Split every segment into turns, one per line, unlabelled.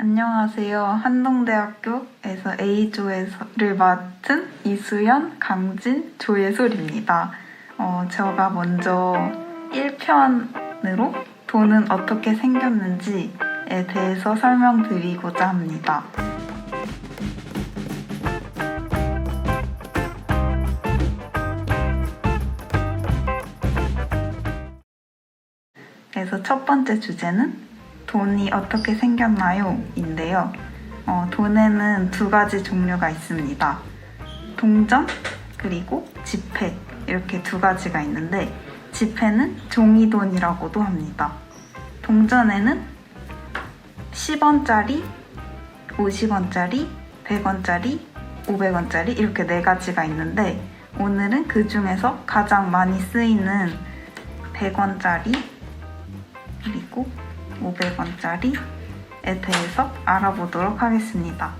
안녕하세요. 한동대학교에서 A조를 맡은 이수연, 강진, 조예솔입니다. 어, 제가 먼저 1편으로 돈은 어떻게 생겼는지에 대해서 설명드리고자 합니다. 그래서 첫 번째 주제는 돈이 어떻게 생겼나요? 인데요. 어, 돈에는 두 가지 종류가 있습니다. 동전 그리고 지폐 이렇게 두 가지가 있는데 지폐는 종이돈이라고도 합니다. 동전에는 10원짜리, 50원짜리, 100원짜리, 500원짜리 이렇게 네 가지가 있는데 오늘은 그 중에서 가장 많이 쓰이는 100원짜리 그리고 500원짜리에 대해서 알아보도록 하겠습니다.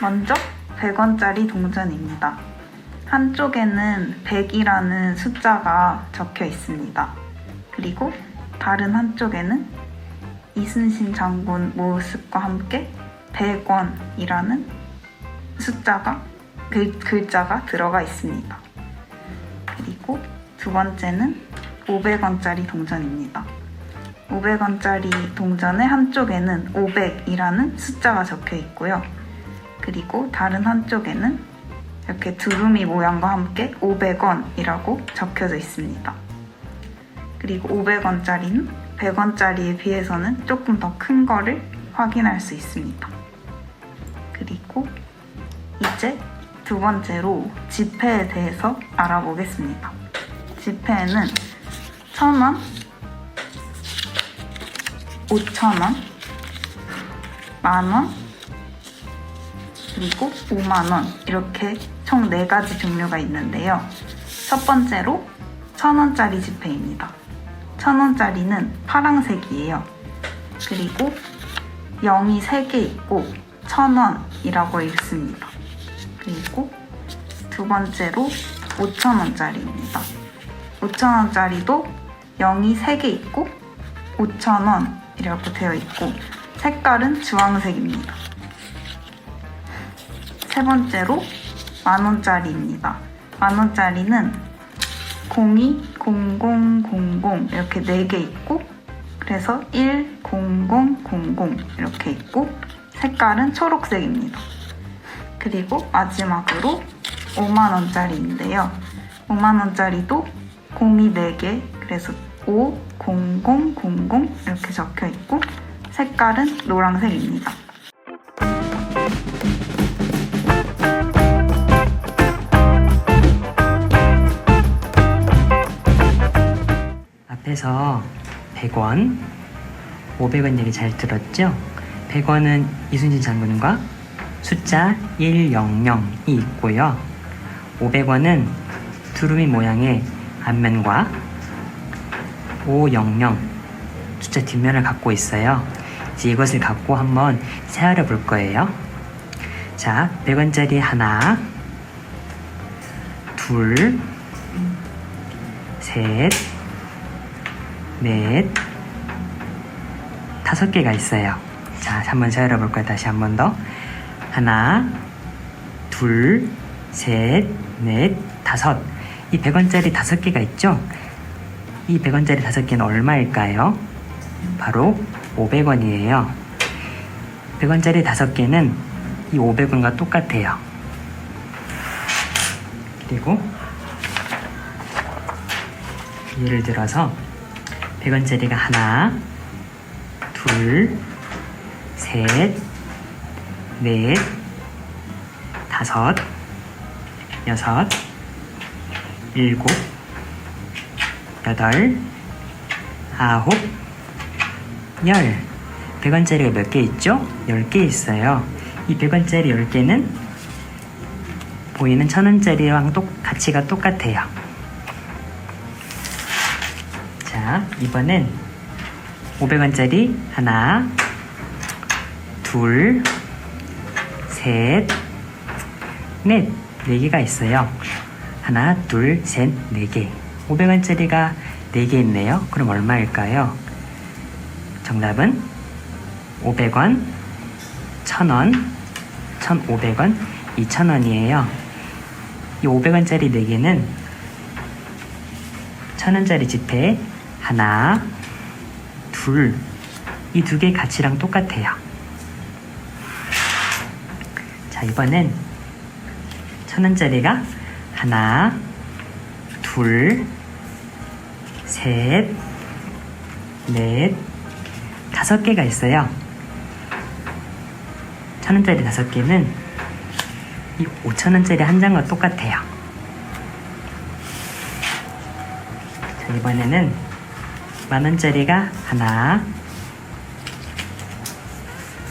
먼저 100원짜리 동전입니다. 한쪽에는 100이라는 숫자가 적혀 있습니다. 그리고 다른 한쪽에는 이순신 장군 모습과 함께 100원이라는 숫자가 글, 글자가 들어가 있습니다. 그리고 두 번째는 500원짜리 동전입니다. 500원짜리 동전의 한쪽에는 500이라는 숫자가 적혀 있고요. 그리고 다른 한쪽에는 이렇게 두루미 모양과 함께 500원이라고 적혀져 있습니다. 그리고 500원짜리는 100원짜리에 비해서는 조금 더 큰 거를 확인할 수 있습니다. 그리고 이제 두 번째로 지폐에 대해서 알아보겠습니다. 지폐에는 1000원, 5,000원, 만원, 그리고 5만원 이렇게 총 4가지 종류가 있는데요. 첫 번째로 1,000원짜리 지폐입니다. 1,000원짜리는 파랑색이에요. 그리고 0이 3개 있고 1,000원이라고 읽습니다. 그리고 두 번째로 5,000원짜리입니다. 5,000원짜리도 0이 3개 있고 5,000원 이라고 되어 있고 색깔은 주황색입니다. 세 번째로 만원짜리입니다. 만원짜리는 02, 0000 이렇게 4개 있고 그래서 1, 00, 00 이렇게 있고 색깔은 초록색입니다. 그리고 마지막으로 5만원짜리인데요. 5만원짜리도 02 4개 그래서 5, 00, 00 이렇게 적혀 있고 색깔은 노란색입니다.
앞에서 100원, 500원 얘기 잘 들었죠? 100원은 이순신 장군과 숫자 100이 있고요. 500원은 두루미 모양의 앞면과 500 숫자 뒷면을 갖고 있어요. 이제 이것을 갖고 한번 세알아 볼 거예요. 자, 100원짜리 하나, 둘, 셋, 넷, 다섯 개가 있어요. 자, 한번 세알아 볼 거예요. 다시 한 번 더. 하나, 둘, 셋, 넷, 다섯. 이 100원짜리 다섯 개가 있죠? 이 100원짜리 다섯 개는 얼마일까요? 바로 500원이에요. 100원짜리 다섯 개는 이 500원과 똑같아요. 그리고 예를 들어서 100원짜리가 하나, 둘, 셋, 넷, 다섯, 여섯, 일곱, 여덟, 아홉, 열. 100원짜리가 몇 개 있죠? 10개 있어요. 이 100원짜리 10개는 보이는 1000원짜리랑 똑, 가치가 똑같아요. 자, 이번엔 500원짜리 하나, 둘, 셋, 넷. 네 개가 있어요. 하나, 둘, 셋, 네 개. 500원짜리가 네개 있네요. 그럼 얼마일까요? 정답은 500원, 1,000원, 1,500원, 2,000원이에요. 이 500원짜리 4개는 1,000원짜리 지폐 하나, 둘, 이 두 개 가치랑 똑같아요. 자, 이번엔 1,000원짜리가 하나, 둘, 셋, 넷, 다섯 개가 있어요. 천 원짜리 다섯 개는 이 오천 원짜리 한 장과 똑같아요. 자, 이번에는 만 원짜리가 하나,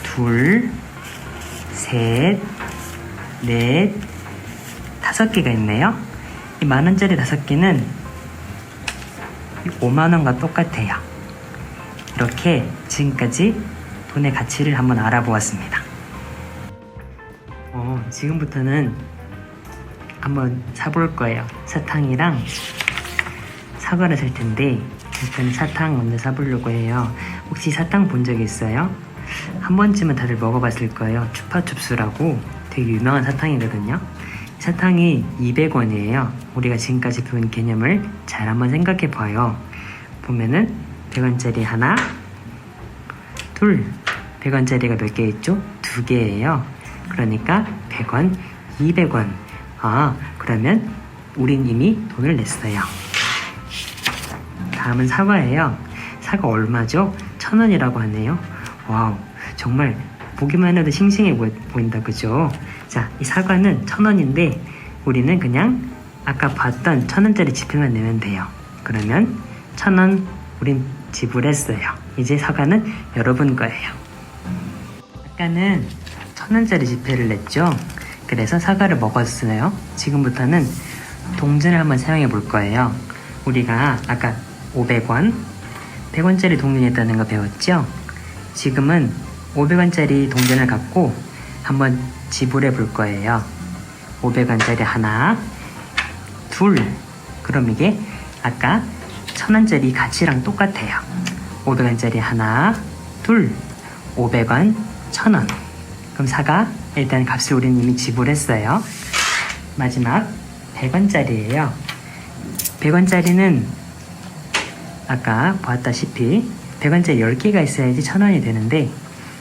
둘, 셋, 넷, 다섯 개가 있네요. 이 만 원짜리 다섯 개는 5만 원과 똑같아요. 이렇게 지금까지 돈의 가치를 한번 알아보았습니다. 어, 지금부터는 한번 사볼 거예요. 사탕이랑 사과를 살 텐데 일단 사탕 먼저 사보려고 해요. 혹시 사탕 본 적 있어요? 한 번쯤은 다들 먹어봤을 거예요. 추파춥스라고 되게 유명한 사탕이거든요. 사탕이 200원이에요. 우리가 지금까지 배운 개념을 잘 한번 생각해 봐요. 보면은 100원짜리 하나, 둘, 100원짜리가 몇 개 있죠? 두 개예요. 그러니까 100원, 200원. 아, 그러면 우린 이미 돈을 냈어요. 다음은 사과예요. 사과 얼마죠? 천 원이라고 하네요. 와우, 정말 보기만 해도 싱싱해 보- 보인다, 그죠? 자, 이 사과는 천 원인데 우리는 그냥 아까 봤던 천 원짜리 지폐만 내면 돼요. 그러면 천 원 우린 지불했어요. 이제 사과는 여러분 거예요. 아까는 천 원짜리 지폐를 냈죠. 그래서 사과를 먹었어요. 지금부터는 동전을 한번 사용해 볼 거예요. 우리가 아까 500원, 100원짜리 동전이었다는 거 배웠죠? 지금은 500원짜리 동전을 갖고 한번 지불해 볼 거예요. 500원짜리 하나, 둘. 그럼 이게 아까 1000원짜리 가치랑 똑같아요. 500원짜리 하나, 둘. 500원, 1000원. 그럼 사가 일단 값을 우리는 이미 지불했어요. 마지막 100원짜리예요. 100원짜리는 아까 보았다시피 100원짜리 10개가 있어야지 1000원이 되는데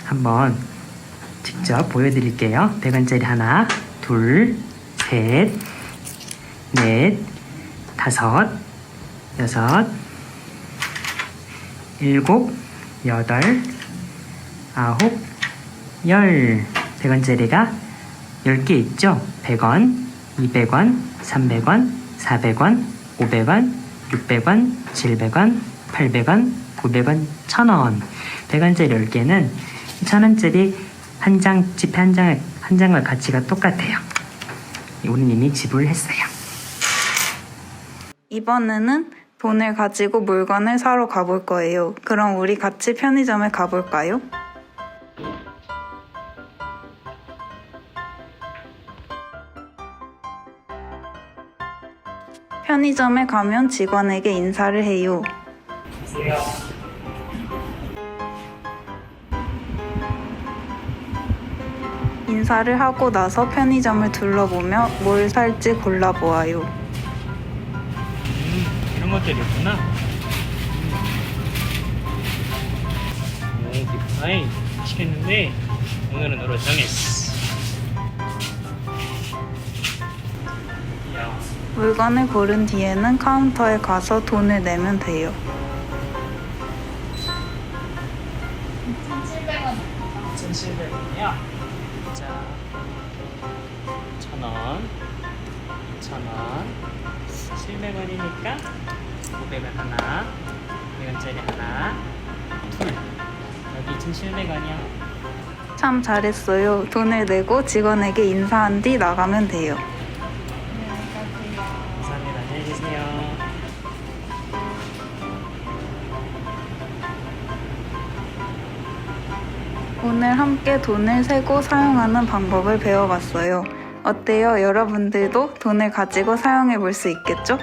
한번 직접 보여드릴게요. 100원짜리 하나, 둘, 셋, 넷, 다섯, 여섯, 일곱, 여덟, 아홉, 열. 100원짜리가 10개 있죠? 100원, 200원, 300원, 400원, 500원, 600원, 700원, 800원, 900원, 1000원. 100원짜리 10개는 1000원짜리 한 장, 지폐 한 장을, 한 장과 가치가 똑같아요. 우리는 이미 지불했어요.
이번에는 돈을 가지고 물건을 사러 가볼 거예요. 그럼 우리 같이 편의점에 가볼까요? 편의점에 가면 직원에게 인사를 해요. 인사를 하고 나서 편의점을 둘러보며 뭘 살지 골라보아요.
음, 이런 것들이 있구나. 음, 기프타이 시켰는데 오늘은 너로 정했어. 야,
물건을 고른 뒤에는 카운터에 가서 돈을 내면 돼요.
2,000원, 700원이니까 500원 하나, 100원짜리 하나, 둘. 여기 2,700원이야.
참 잘했어요. 돈을 내고 직원에게 인사한 뒤 나가면 돼요.
감사합니다. 안녕히 계세요.
오늘 함께 돈을 세고 사용하는 방법을 배워봤어요. 어때요? 여러분들도 돈을 가지고 사용해 볼 수 있겠죠?